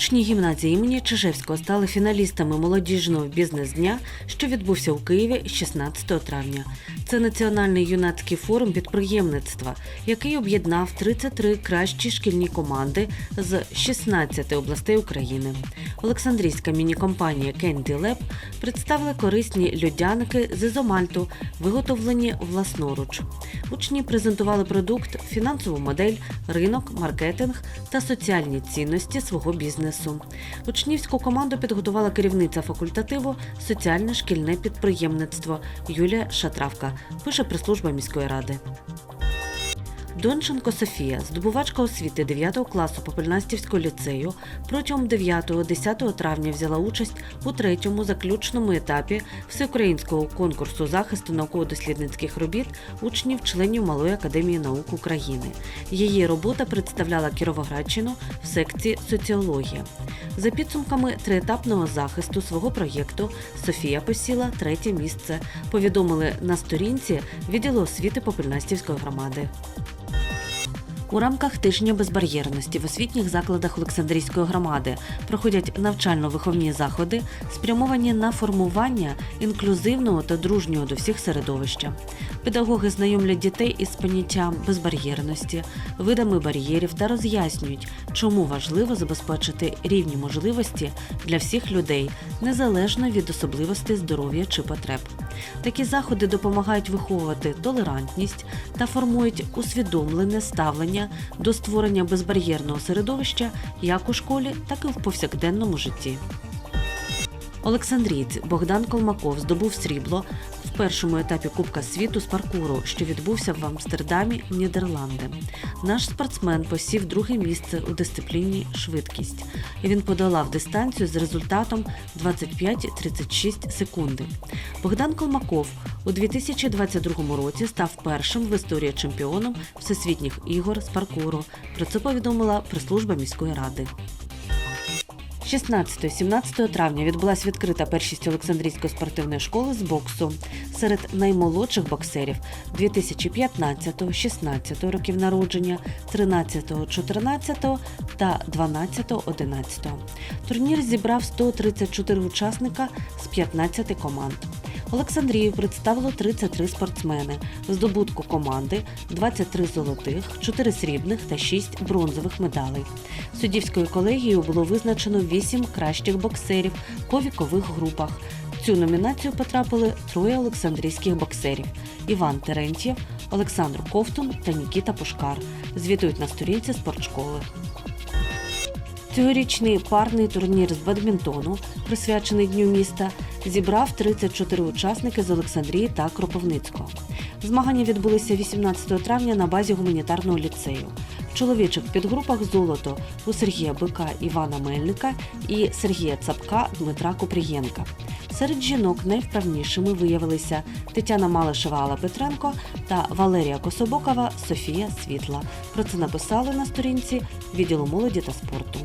Учні гімназії імені Чижевського стали фіналістами молодіжного бізнес-дня, що відбувся у Києві 16 травня. Це національний юнацький форум підприємництва, який об'єднав 33 кращі шкільні команди з 16 областей України. Олександрійська міні-компанія Candy Lab представила корисні льодяники з ізомальту, виготовлені власноруч. Учні презентували продукт, фінансову модель, ринок, маркетинг та соціальні цінності свого бізнесу. Учнівську команду підготувала керівниця факультативу Соціальне шкільне підприємництво Юлія Шатравка, пише прес-служба міської ради. Донченко Софія, здобувачка освіти 9 класу Попельнастівського ліцею, протягом 9-10 травня взяла участь у третьому заключному етапі всеукраїнського конкурсу захисту науково-дослідницьких робіт учнів-членів Малої академії наук України. Її робота представляла Кіровоградщину в секції соціологія. За підсумками триетапного захисту свого проєкту Софія посіла третє місце. Повідомили на сторінці відділу освіти Попельнастівської громади. У рамках тижня безбар'єрності в освітніх закладах Олександрійської громади проходять навчально-виховні заходи, спрямовані на формування інклюзивного та дружнього до всіх середовища. Педагоги знайомлять дітей із поняттям безбар'єрності, видами бар'єрів та роз'яснюють, чому важливо забезпечити рівні можливості для всіх людей, незалежно від особливостей здоров'я чи потреб. Такі заходи допомагають виховувати толерантність та формують усвідомлене ставлення до створення безбар'єрного середовища як у школі, так і в повсякденному житті. Олександрієць Богдан Колмаков здобув срібло першому етапі Кубка світу з паркуру, що відбувся в Амстердамі, Нідерланди. Наш спортсмен посів друге місце у дисципліні швидкість. І Він подолав дистанцію з результатом 25-36 секунди. Богдан Колмаков у 2022 році став першим в історії чемпіоном всесвітніх ігор з паркуру. Про це повідомила прес-служба міської ради. 16-17 травня відбулася відкрита першість Олександрійської спортивної школи з боксу серед наймолодших боксерів 2015-16 років народження, 13-14 та 12-11. Турнір зібрав 134 учасника з 15 команд. Олександрію представило 33 спортсмени. Здобутку команди 23 золотих, 4 срібних та 6 бронзових медалей. Суддівською колегією було визначено 8 кращих боксерів по вікових групах. Цю номінацію потрапили троє олександрійських боксерів: Іван Терентьєв, Олександр Ковтун та Нікіта Пушкар. Звітують на сторінці спортшколи. Цьогорічний парний турнір з бадмінтону, присвячений Дню міста, зібрав 34 учасники з Олександрії та Кропивницького. Змагання відбулися 18 травня на базі гуманітарного ліцею. В чоловічих підгрупах золото у Сергія Бика Івана Мельника і Сергія Цапка Дмитра Купрієнка. Серед жінок найвправнішими виявилися Тетяна Малишева Алла Петренко та Валерія Кособокова Софія Світла. Про це написали на сторінці відділу молоді та спорту.